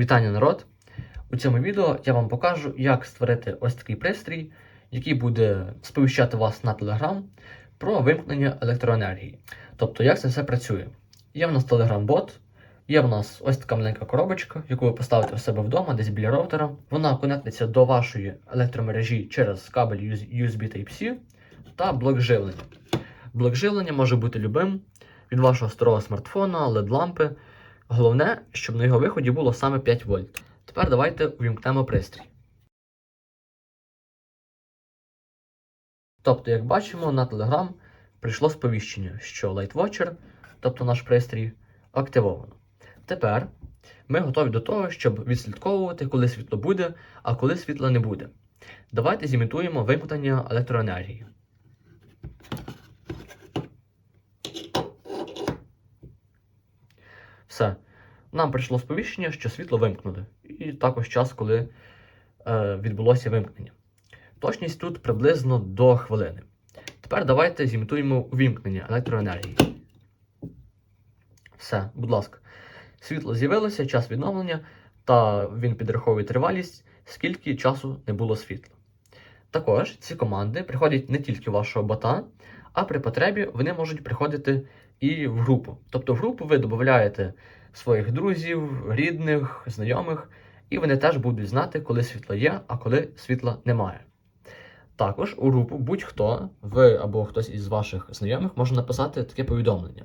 Вітання народ! У цьому відео я вам покажу, як створити ось такий пристрій, який буде сповіщати вас на Telegram про вимкнення електроенергії. Тобто, як це все працює. Є в нас Telegram-бот, є в нас ось така маленька коробочка, яку ви поставите у себе вдома, десь біля роутера. Вона конектиться до вашої електромережі через кабель USB Type-C та блок живлення. Блок живлення може бути любим від вашого старого смартфона, LED-лампи. Головне, щоб на його виході було саме 5 вольт. Тепер давайте увімкнемо пристрій. Тобто, як бачимо, на Telegram прийшло сповіщення, що LightWatcher, тобто наш пристрій, активовано. Тепер ми готові до того, щоб відслідковувати, коли світло буде, а коли світла не буде. Давайте зімітуємо вимкнення електроенергії. Все. Нам прийшло сповіщення, що світло вимкнули, і також час, коли е, відбулося вимкнення. Точність тут приблизно до хвилини. Тепер давайте зімітуємо увімкнення електроенергії. Все, будь ласка. Світло з'явилося, час відновлення, та він підраховує тривалість, скільки часу не було світла. Також ці команди приходять не тільки вашого бота, а при потребі вони можуть приходити і в групу. Тобто в групу ви додаєте своїх друзів, рідних, знайомих, і вони теж будуть знати, коли світло є, а коли світла немає. Також у групу будь-хто, ви або хтось із ваших знайомих може написати таке повідомлення.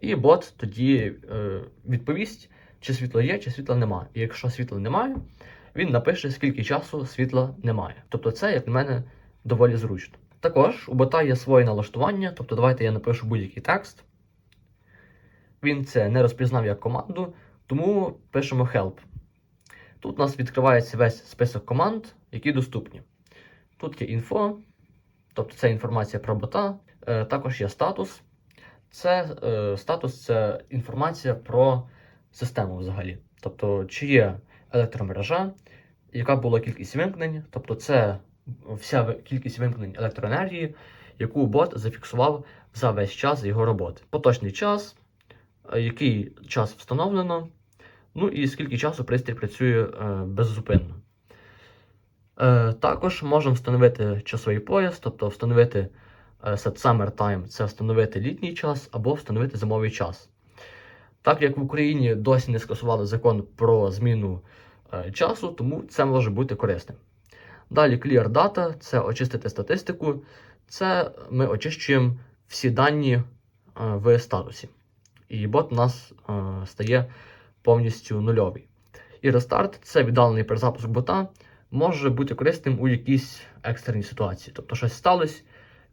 І бот тоді е, відповість, чи світло є, чи світла немає. І якщо світла немає, він напише, скільки часу світла немає. Тобто це, як на мене, доволі зручно. Також у бота є своє налаштування, тобто давайте я напишу будь-який текст. Він це не розпізнав як команду, тому пишемо help. Тут у нас відкривається весь список команд, які доступні. Тут є інфо, тобто це інформація про бота. Е, також є статус. Це е, статус це інформація про систему взагалі. Тобто, чи є електромережа, яка була кількість вимкнень, тобто це вся кількість вимкнень електроенергії, яку бот зафіксував за весь час його роботи. Поточний час, е, який час встановлено, ну і скільки часу пристрій працює е, беззупинно. Е, також можемо встановити часовий пояс, тобто встановити set summer time це встановити літній час або встановити зимовий час. Так як в Україні досі не скасували закон про зміну часу, тому це може бути корисним. Далі Clear Data це очистити статистику. Це ми очищуємо всі дані е, в статусі. І бот у нас е, стає повністю нульовий. І Restart це віддалений перезапуск бота, може бути корисним у якійсь екстреній ситуації. Тобто щось сталося,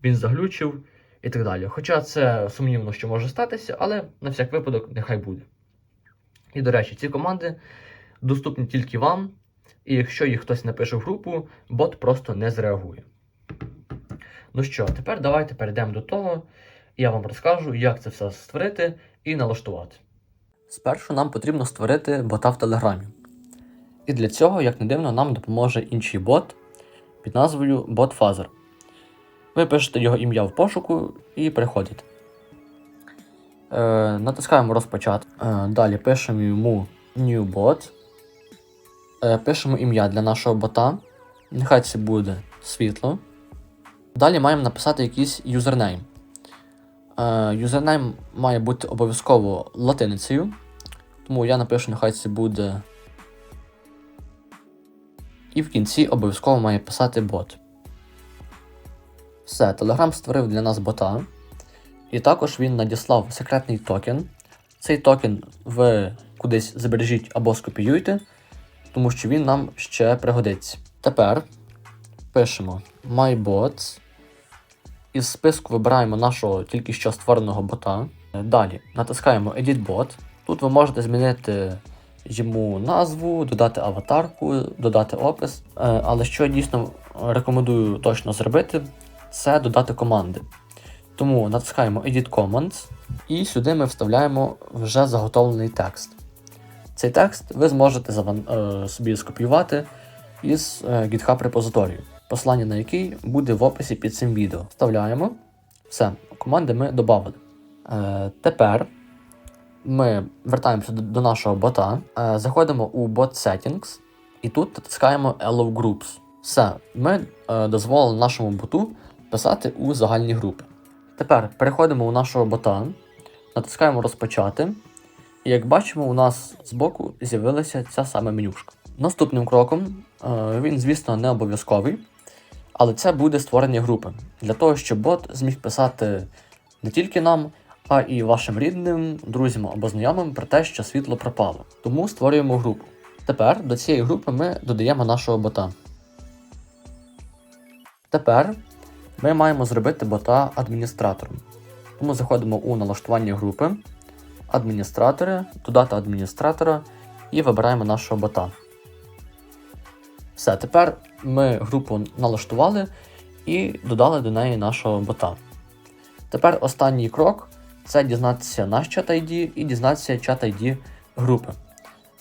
він заглючив і так далі. Хоча це сумнівно, що може статися, але на всяк випадок нехай буде. І, до речі, ці команди доступні тільки вам, і якщо їх хтось напише в групу, бот просто не зреагує. Ну що, тепер давайте перейдемо до того, я вам розкажу, як це все створити і налаштувати. Спершу нам потрібно створити бота в Телеграмі. І для цього, як не дивно, нам допоможе інший бот під назвою BotFuzzer. Ви пишете його ім'я в пошуку і переходите. Е, натискаємо розпочати. Е, далі пишемо йому New Bot. Е, пишемо ім'я для нашого бота. Нехай це буде світло. Далі маємо написати якийсь юзернейм. Е, юзернейм має бути обов'язково латиницею. Тому я напишу, нехай це буде. І в кінці обов'язково має писати бот. Все, Telegram створив для нас бота. І також він надіслав секретний токен. Цей токен ви кудись збережіть або скопіюйте, тому що він нам ще пригодиться. Тепер пишемо MyBots. Із списку вибираємо нашого тільки що створеного бота. Далі натискаємо Edit Bot. Тут ви можете змінити йому назву, додати аватарку, додати опис. Е, Але що я дійсно рекомендую точно зробити, це додати команди. Тому натискаємо Edit Commands і сюди ми вставляємо вже заготовлений текст. Цей текст ви зможете е, собі скопіювати із е, GitHub репозиторію, посилання на який буде в описі під цим відео. Вставляємо. Все, команди ми додали. Е, тепер ми вертаємося до, нашого бота, заходимо у Bot Settings і тут натискаємо Allow Groups. Все, ми дозволили нашому боту писати у загальні групи. Тепер переходимо у нашого бота, натискаємо розпочати. Як бачимо, у нас збоку з'явилася ця саме менюшка. Наступним кроком е, він, звісно, не обов'язковий, але це буде створення групи для того, щоб бот зміг писати не тільки нам, а і вашим рідним, друзям або знайомим про те, що світло пропало. Тому створюємо групу. Тепер до цієї групи ми додаємо нашого бота. Тепер ми маємо зробити бота адміністратором. Тому заходимо у налаштування групи, адміністратори, додати адміністратора і вибираємо нашого бота. Все, тепер ми групу налаштували і додали до неї нашого бота. Тепер останній крок це дізнатися наш чат ID і дізнатися чат ID групи.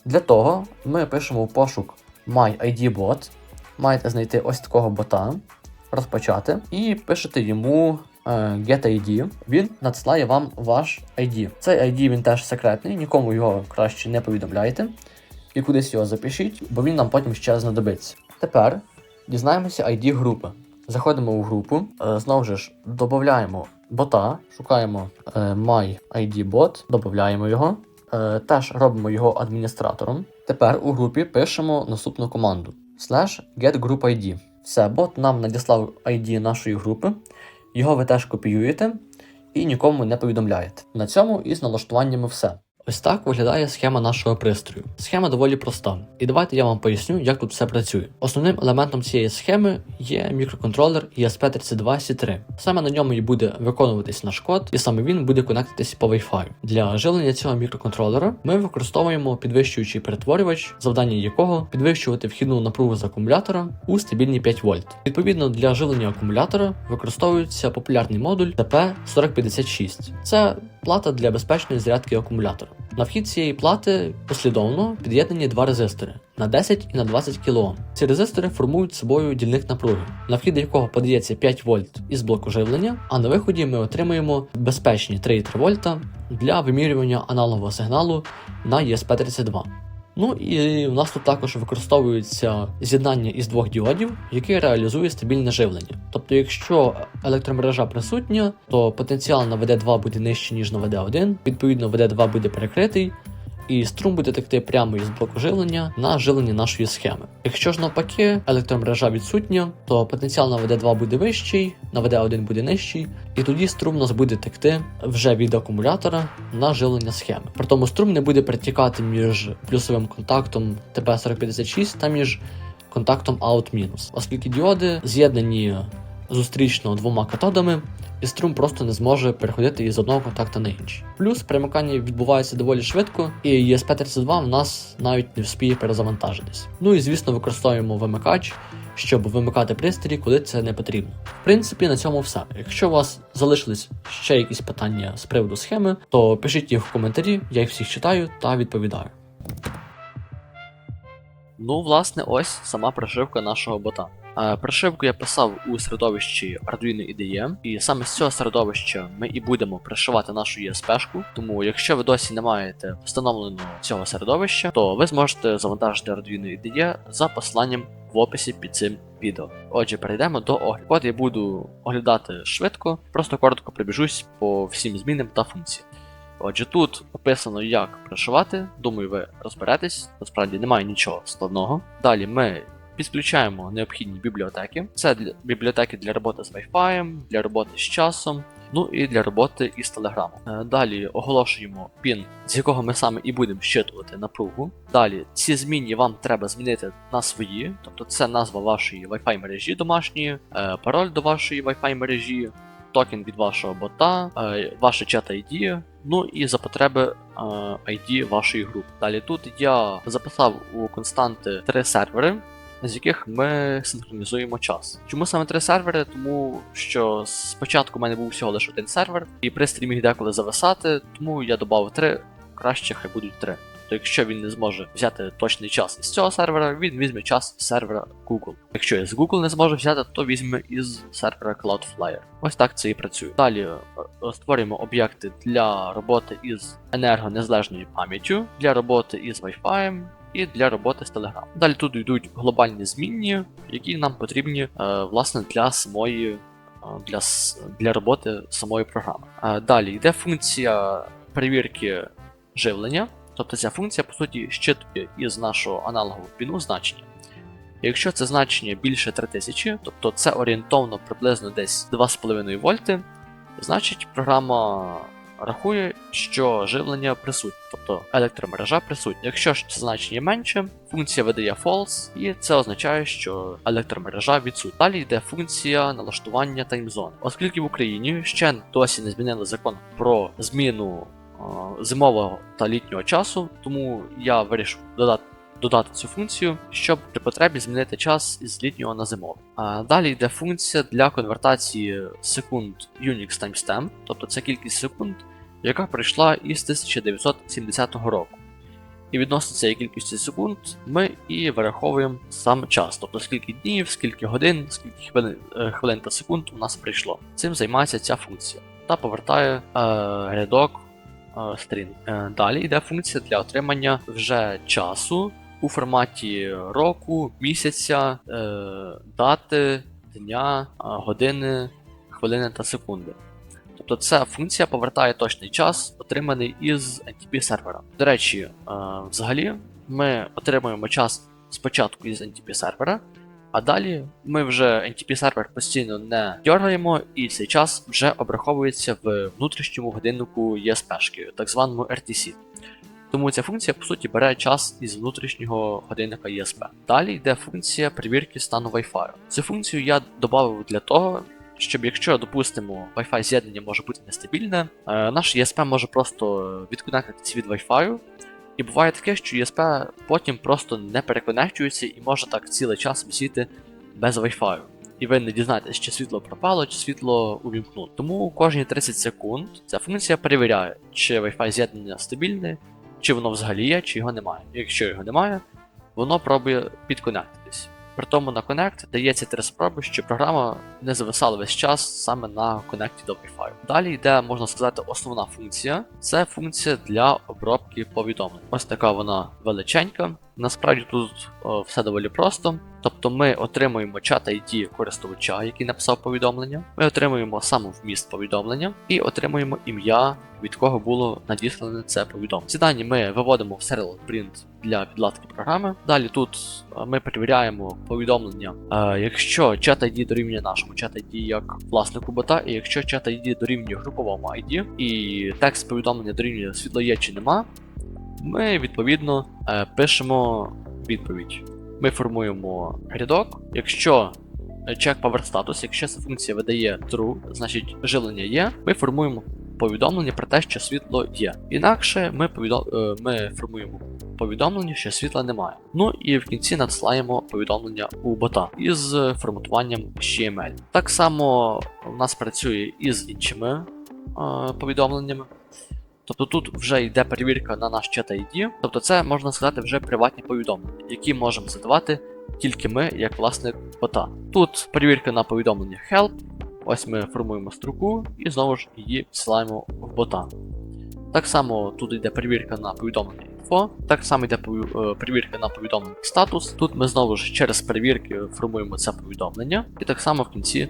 Для того ми пишемо в пошук MyIDBot, маєте знайти ось такого бота, розпочати, і пишете йому е, GetID. Він надсилає вам ваш ID. Цей ID він теж секретний, нікому його краще не повідомляйте. І кудись його запишіть, бо він нам потім ще знадобиться. Тепер дізнаємося ID групи. Заходимо у групу, е, знову ж додаємо бота, шукаємо е, MyIDBot, додаємо його. Теж робимо його адміністратором. Тепер у групі пишемо наступну команду slash getGroupID. Все, бот нам надіслав ID нашої групи. Його ви теж копіюєте і нікому не повідомляєте. На цьому із налаштуваннями все. Ось так виглядає схема нашого пристрою. Схема доволі проста. І давайте я вам поясню, як тут все працює. Основним елементом цієї схеми є мікроконтролер ESP32 C3. Саме на ньому і буде виконуватись наш код, і саме він буде конектитись по Wi-Fi. Для живлення цього мікроконтролера ми використовуємо підвищуючий перетворювач, завдання якого підвищувати вхідну напругу з акумулятора у стабільні 5 вольт. Відповідно для живлення акумулятора використовується популярний модуль TP4056. Це плата для безпечної зарядки акумулятора. На вхід цієї плати послідовно під'єднані два резистори на 10 і на 20 кОм. Ці резистори формують собою дільник напруги, на вхід якого подається 5 вольт із блоку живлення, а на виході ми отримуємо безпечні 3,3 вольта для вимірювання аналогового сигналу на ESP32. Ну і в нас тут також використовується з'єднання із двох діодів, яке реалізує стабільне живлення. Тобто, якщо електромережа присутня, то потенціал на ВД2 буде нижче, ніж на ВД1, відповідно, ВД2 буде перекритий, і струм буде текти прямо із блоку живлення на живлення нашої схеми. Якщо ж навпаки електромережа відсутня, то потенціал на VD2 буде вищий, на VD1 буде нижчий, і тоді струм у нас буде текти вже від акумулятора на живлення схеми. При тому струм не буде перетікати між плюсовим контактом TP4056 та між контактом out-, оскільки діоди з'єднані зустрічно двома катодами, і струм просто не зможе переходити із одного контакта на інший. Плюс перемикання відбувається доволі швидко, і ESP32 в нас навіть не вспіє перезавантажитись. Ну і звісно, використовуємо вимикач, щоб вимикати пристрій, коли це не потрібно. В принципі, на цьому все. Якщо у вас залишились ще якісь питання з приводу схеми, то пишіть їх в коментарі, я їх всіх читаю та відповідаю. Ну, власне, ось сама прошивка нашого бота. Е, Прошивку я писав у середовищі Arduino IDE, і саме з цього середовища ми і будемо пришивати нашу ESP-шку. Тому, якщо ви досі не маєте встановленого цього середовища, то ви зможете завантажити Arduino IDE за посиланням в описі під цим відео. Отже, перейдемо до огляду. Код я буду оглядати швидко, просто коротко прибіжусь по всім змінам та функціям. Отже, тут описано, як пришивати. Думаю, ви розберетесь. Насправді немає нічого складного. Далі ми підключаємо необхідні бібліотеки. Це для бібліотеки для роботи з Wi-Fi, для роботи з часом, ну і для роботи із Telegram. Е, Далі оголошуємо пін, з якого ми саме і будемо щитувати напругу. Далі ці змінні вам треба змінити на свої, тобто це назва вашої Wi-Fi мережі домашньої, е, пароль до вашої Wi-Fi мережі. Токен від вашого бота, е, ваше чат ID, ну і за потреби ID вашої групи. Далі тут я записав у константи три сервери, з яких ми синхронізуємо час. Чому саме три сервери? Тому що спочатку в мене був всього лише один сервер, і пристрій міг деколи зависати, тому я додав три, краще хай будуть три. Тобто, якщо він не зможе взяти точний час із цього сервера, він візьме час з сервера Google. Якщо із Google не зможе взяти, то візьме із сервера Cloudflare. Ось так це і працює. Далі е, е, створюємо об'єкти для роботи із енергонезалежною пам'яттю, для роботи із Wi-Fi і для роботи з Telegram. Далі тут йдуть глобальні змінні, які нам потрібні е, власне для самої е, для, для роботи самої програми. Е, Далі йде функція перевірки живлення, тобто ця функція по суті щитує із нашого аналогового піну значення. Якщо це значення більше 3000, тобто це орієнтовно приблизно десь 2,5 вольти, значить програма рахує, що живлення присутнє, тобто електромережа присутня. Якщо ж значення менше, функція видає false, і це означає, що електромережа відсутня. Далі йде функція налаштування таймзони. Оскільки в Україні ще досі не змінили закон про зміну е, зимового та літнього часу, тому я вирішив додати. Додати цю функцію, щоб при потребі змінити час із літнього на зимовий. А далі йде функція для конвертації секунд Unix timestamp, тобто це кількість секунд, яка прийшла із 1970 року. І відносно цієї кількості секунд ми і вираховуємо сам час, тобто скільки днів, скільки годин, скільки хвилин, е, хвилин та секунд у нас прийшло. Цим займається ця функція та повертає е, рядок е, string. Е, далі йде функція для отримання вже часу у форматі року, місяця, е, дати, дня, е, години, хвилини та секунди. Тобто ця функція повертає точний час, отриманий із NTP сервера. До речі, е, взагалі ми отримуємо час спочатку із NTP сервера, а далі ми вже NTP сервер постійно не дергаємо, і цей час вже обраховується в внутрішньому годиннику ESP-шки, так званому RTC. Тому ця функція по суті бере час із внутрішнього годинника ESP. Далі йде функція перевірки стану Wi-Fi. Цю функцію я додав для того, щоб якщо, допустимо, Wi-Fi з'єднання може бути нестабільне, е, наш ESP може просто відконектитися від Wi-Fi. І буває таке, що ESP потім просто не переконектується і може так цілий час висіти без Wi-Fi. І ви не дізнаєтесь, чи світло пропало, чи світло увімкнуло. Тому кожні 30 секунд ця функція перевіряє, чи Wi-Fi з'єднання стабільне, чи воно взагалі є, чи його немає. Якщо його немає, воно пробує підконектитись. При тому на Connect дається три спроби, щоб програма не зависала весь час саме на коннекті до Wi-Fi. Далі йде, можна сказати, основна функція. Це функція для обробки повідомлень. Ось така вона величенька. Насправді тут о, все доволі просто. Тобто ми отримуємо чат ID користувача, який написав повідомлення. Ми отримуємо сам вміст повідомлення і отримуємо ім'я, від кого було надіслане це повідомлення. Ці дані ми виводимо в serial print для підладки програми. Далі тут е, ми перевіряємо повідомлення, е, якщо чат ID дорівнює нашому чат ID як власнику бота, і якщо чат ID дорівнює груповому ID, і текст повідомлення дорівнює світло є чи нема, ми відповідно е, пишемо відповідь. Ми формуємо рядок. Якщо check power status, якщо ця функція видає true, значить живлення є, ми формуємо повідомлення про те, що світло є. Інакше ми, повідом... ми формуємо повідомлення, що світла немає. Ну і в кінці надсилаємо повідомлення у бота із форматуванням HTML. Так само у нас працює і з іншими е, повідомленнями. Тобто тут вже йде перевірка на наш чат ID, тобто це можна сказати вже приватні повідомлення, які можемо задавати тільки ми, як власник бота. Тут перевірка на повідомлення help. Ось ми формуємо строку і знову ж її всилаємо в бота. Так само тут йде перевірка на повідомлення info, так само йде е, перевірка на повідомлення статус. Тут ми знову ж через перевірки формуємо це повідомлення, і так само в кінці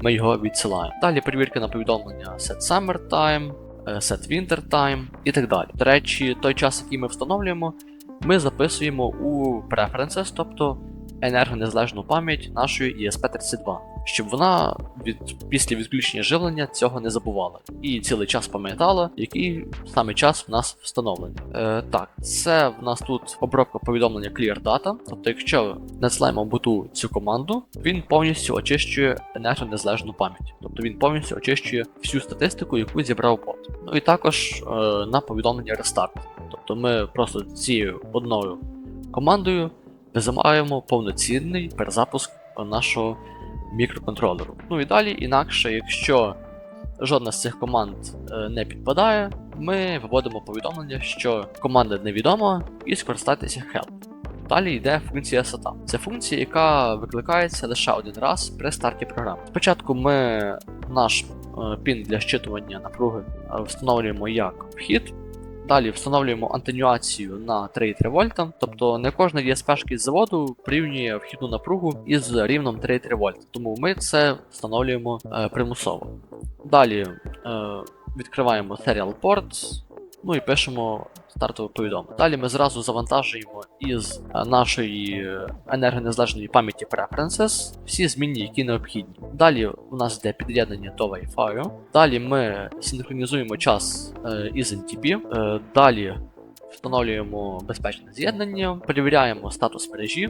ми його відсилаємо. Далі перевірка на повідомлення set summer time, е, set winter time і так далі. До речі, той час, який ми встановлюємо, ми записуємо у preferences, тобто енергонезалежну пам'ять нашої ESP32, щоб вона від, після відключення живлення цього не забувала. І цілий час пам'ятала, який саме час в нас встановлений. Е, так, це в нас тут обробка повідомлення Clear Data. Тобто, якщо надсилаємо боту цю команду, він повністю очищує енергонезалежну пам'ять. Тобто він повністю очищує всю статистику, яку зібрав бот. Ну і також е, на повідомлення Restart. Тобто ми просто цією одною командою визимаємо повноцінний перезапуск нашого мікроконтролеру. Ну і далі, інакше, якщо жодна з цих команд е, не підпадає, ми виводимо повідомлення, що команда невідома, і скористатися help. Далі йде функція SATA. Це функція, яка викликається лише один раз при старті програми. Спочатку ми наш е, пін для щитування напруги е, встановлюємо як вхід. Далі встановлюємо антенюацію на 3,3 вольта, тобто не кожна DSP з заводу порівнює вхідну напругу із рівнем 3,3 вольта, тому ми це встановлюємо е, примусово. Далі е, відкриваємо Serial Port, ну і пишемо стартове повідомлення. Далі ми зразу завантажуємо із е, нашої е, енергонезалежної пам'яті Preferences всі зміни, які необхідні. Далі у нас йде під'єднання до Wi-Fi. Далі ми синхронізуємо час е, із NTP. Далі встановлюємо безпечне з'єднання, перевіряємо статус мережі,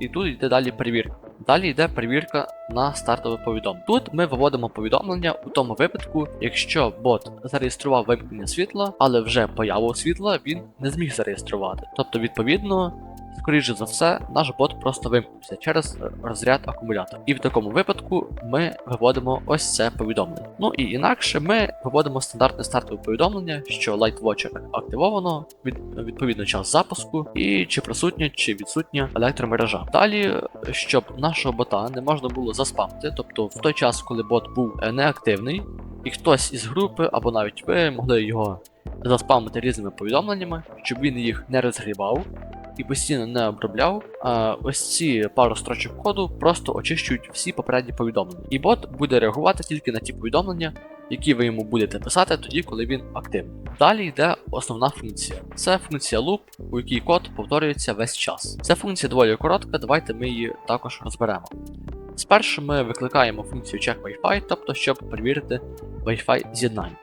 і тут йде далі перевірка. Далі йде перевірка на стартове повідомлення. Тут ми виводимо повідомлення у тому випадку, якщо бот зареєстрував вимкнення світла, але вже появу світла він не зміг зареєструвати. Тобто, відповідно, скоріше за все, наш бот просто вимкнувся через е, розряд акумулятора. І в такому випадку ми виводимо ось це повідомлення. Ну і інакше ми виводимо стандартне стартове повідомлення, що Light Watcher активовано, від, відповідно час запуску, і чи присутня, чи відсутня електромережа. Далі, щоб нашого бота не можна було заспамити, тобто в той час, коли бот був е, неактивний, і хтось із групи, або навіть ви могли його заспамити різними повідомленнями, щоб він їх не розгрібав і постійно не обробляв, а ось ці пару строчок коду просто очищують всі попередні повідомлення. І бот буде реагувати тільки на ті повідомлення, які ви йому будете писати тоді, коли він активний. Далі йде основна функція. Це функція loop, у якій код повторюється весь час. Ця функція доволі коротка, давайте ми її також розберемо. Спершу ми викликаємо функцію check Wi-Fi, тобто щоб перевірити Wi-Fi з'єднання.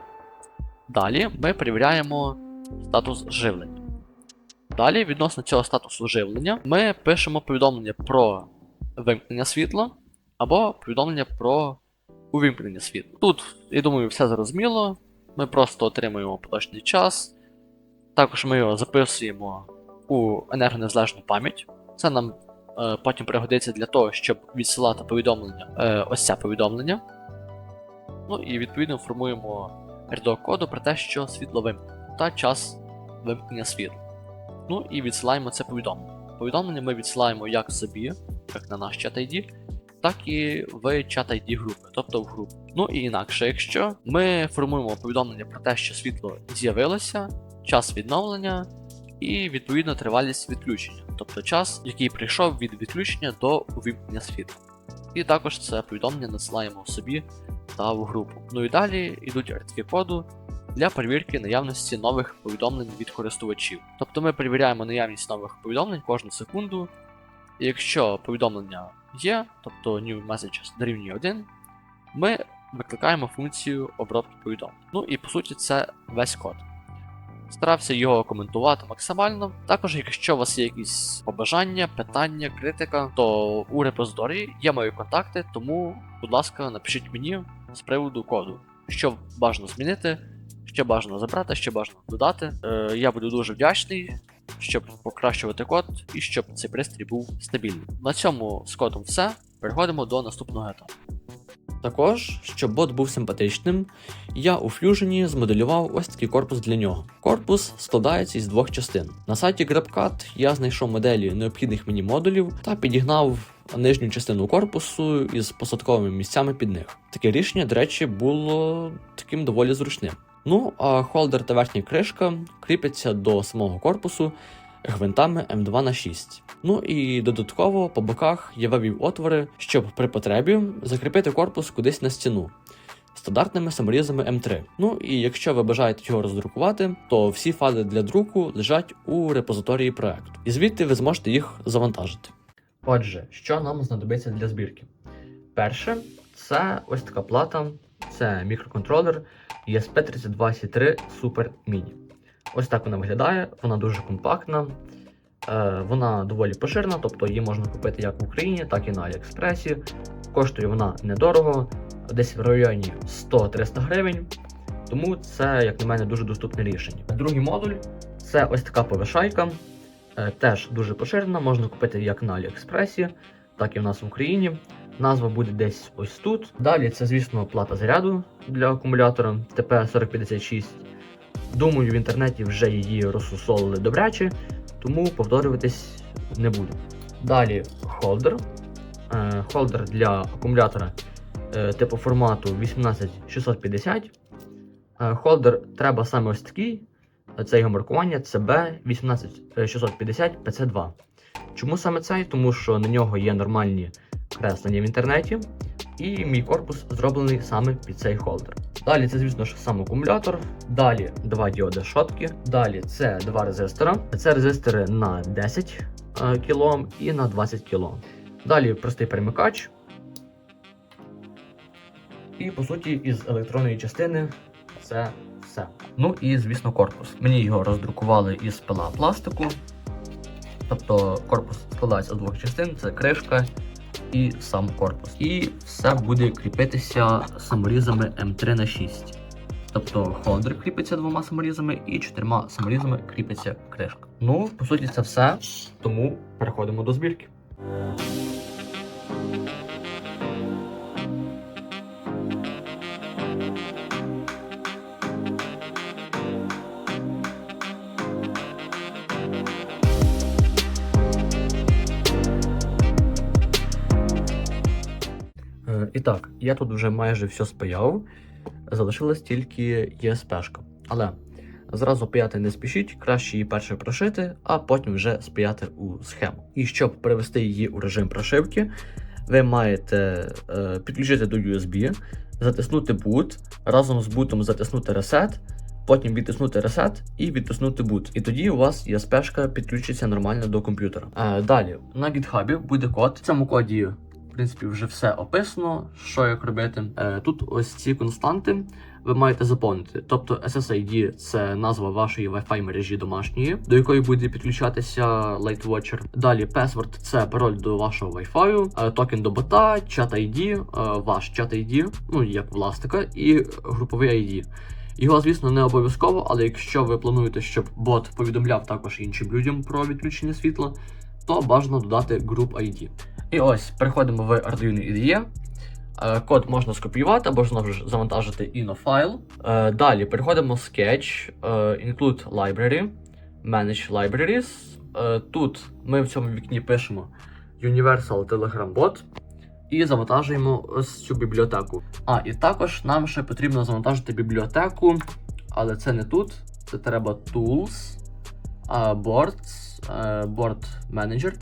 Далі ми перевіряємо статус живлення. Далі, відносно цього статусу живлення, ми пишемо повідомлення про вимкнення світла або повідомлення про увімкнення світла. Тут, я думаю, все зрозуміло. Ми просто отримуємо поточний час. Також ми його записуємо у енергонезалежну пам'ять. Це нам е, потім пригодиться для того, щоб відсилати повідомлення, е, ось це повідомлення. Ну і відповідно формуємо рядок коду про те, що світло вимкнено, та час вимкнення світла. Ну і відсилаємо це повідомлення. Повідомлення ми відсилаємо як собі, як на наш чат ID, так і в чат ID групи, тобто в групу. Ну і інакше, якщо ми формуємо повідомлення про те, що світло з'явилося, час відновлення і відповідно тривалість відключення, тобто час, який прийшов від відключення до увімкнення світла. І також це повідомлення надсилаємо собі та в групу. Ну і далі йдуть рядки коду для перевірки наявності нових повідомлень від користувачів. Тобто ми перевіряємо наявність нових повідомлень кожну секунду. І якщо повідомлення є, тобто New Messages дорівнює 1, ми викликаємо функцію обробки повідомлень. Ну і по суті це весь код. Старався його коментувати максимально. Також, якщо у вас є якісь побажання, питання, критика, то у репозиторії є мої контакти, тому, будь ласка, напишіть мені з приводу коду, що бажано змінити, що бажано забрати, що бажано додати. Е, я буду дуже вдячний, щоб покращувати код і щоб цей пристрій був стабільним. На цьому з кодом все. Переходимо до наступного етапу. Також, щоб бот був симпатичним, я у Fusion змоделював ось такий корпус для нього. Корпус складається із двох частин. На сайті GrabCAD я знайшов моделі необхідних мені модулів та підігнав нижню частину корпусу із посадковими місцями під них. Таке рішення, до речі, було таким доволі зручним. Ну, а холдер та верхня кришка кріпляться до самого корпусу гвинтами М2 на 6. Ну і додатково по боках я вивів отвори, щоб при потребі закріпити корпус кудись на стіну. Стандартними саморізами М3. Ну і якщо ви бажаєте його роздрукувати, то всі файли для друку лежать у репозиторії проекту. І звідти ви зможете їх завантажити. Отже, що нам знадобиться для збірки? Перше, це ось така плата, це мікроконтролер ESP32C3 Super Mini. Ось так вона виглядає, вона дуже компактна, е, вона доволі поширена, тобто її можна купити як в Україні, так і на Аліекспресі. Коштує вона недорого, десь в районі 100-300 гривень. Тому це, як на мене, дуже доступне рішення. Другий модуль це ось така повишайка, е, теж дуже поширена, можна купити як на Аліекспресі, так і в нас в Україні. Назва буде десь ось тут. Далі це, звісно, плата заряду для акумулятора ТП4056. Думаю, в інтернеті вже її розсусолили добряче, тому повторюватись не буду. Далі холдер. Е, Холдер для акумулятора е, типу формату 18650. Е, Холдер треба саме ось такий. Це його маркування CB 18650 PC2. Чому саме цей? Тому що на нього є нормальні креслення в інтернеті, і мій корпус зроблений саме під цей холдер. Далі це, звісно ж, сам акумулятор. Далі два діоди шотки. Далі це два резистора. Це резистори на 10 е, кОм і на 20 кОм. Далі простий перемикач. І по суті, із електронної частини це все. Ну і звісно, корпус. Мені його роздрукували із пила пластику. Тобто корпус складається з двох частин: це кришка і сам корпус. І все буде кріпитися саморізами М3 на 6. Тобто холдер кріпиться двома саморізами і чотирма саморізами кріпиться кришка. Ну, по суті, це все. Тому переходимо до збірки. І так, я тут вже майже все спаяв. Залишилась тільки ЄСПшка. Але зразу паяти не спішіть, краще її перше прошити, а потім вже спаяти у схему. І щоб перевести її у режим прошивки, ви маєте е, підключити до USB, затиснути boot, разом з бутом затиснути reset, потім відтиснути reset і відтиснути boot. І тоді у вас ЄСПшка підключиться нормально до комп'ютера. Е, далі на GitHub буде код. В цьому коді в принципі, вже все описано, що як робити. Е, тут ось ці константи ви маєте заповнити. Тобто SSID – це назва вашої Wi-Fi мережі домашньої, до якої буде підключатися LightWatcher. Далі password – це пароль до вашого Wi-Fi, е, токен до бота, чат ID, е, ваш чат ID, ну як власника, і груповий ID. Його, звісно, не обов'язково, але якщо ви плануєте, щоб бот повідомляв також іншим людям про відключення світла, то бажано додати Group ID. І ось переходимо в Arduino IDE. Е, Код можна скопіювати або ж завантажити іно файл. Е, Далі переходимо в Sketch, е, Include Library, Manage Libraries. Тут ми в цьому вікні пишемо Universal Telegram Bot і завантажуємо ось цю бібліотеку. А, і також нам ще потрібно завантажити бібліотеку, але це не тут. Це треба Tools, Boards, Board Manager.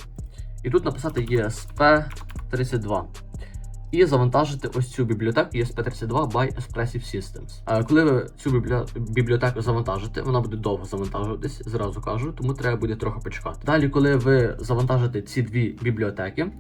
І тут написати ESP32. І завантажити ось цю бібліотеку ESP32 by Expressive Systems. А коли ви цю бібліотеку завантажите, вона буде довго завантажуватись, зразу кажу, тому треба буде трохи почекати. Далі, коли ви завантажите ці дві бібліотеки,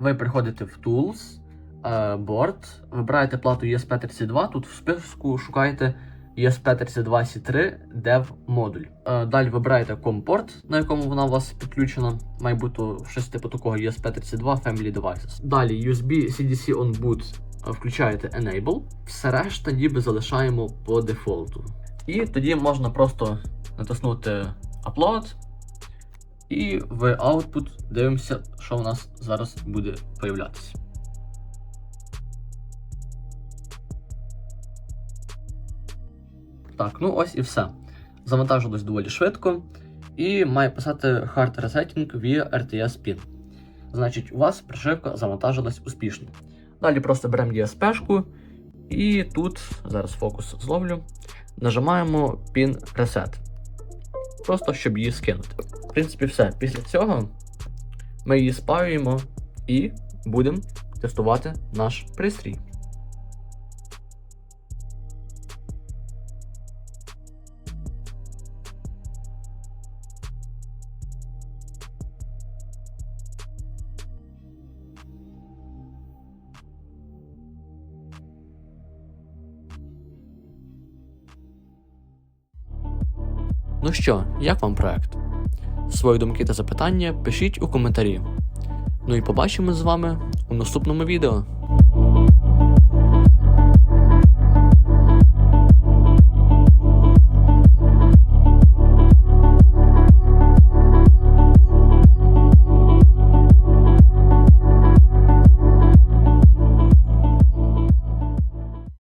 ви приходите в Tools, е, Board, вибираєте плату ESP32, тут в списку шукаєте ESP32C3 Dev модуль. Е, Далі вибираєте компорт, на якому вона у вас підключена. Має бути щось типу такого ESP32 Family Devices. Далі USB CDC on boot включаєте Enable. Все решта ніби залишаємо по дефолту. І тоді можна просто натиснути Upload. І в output дивимося, що у нас зараз буде появлятися. Так, ну ось і все. Завантажилось доволі швидко. І має писати Hard Resetting via RTS Pin. Значить, у вас прошивка завантажилась успішно. Далі просто беремо ESP-шку і тут, зараз фокус зловлю, нажимаємо Pin Reset. Просто щоб її скинути. В принципі, все. Після цього ми її спаюємо і будемо тестувати наш пристрій. Що, як вам проект? Свої думки та запитання пишіть у коментарі. Ну і побачимо з вами у наступному відео.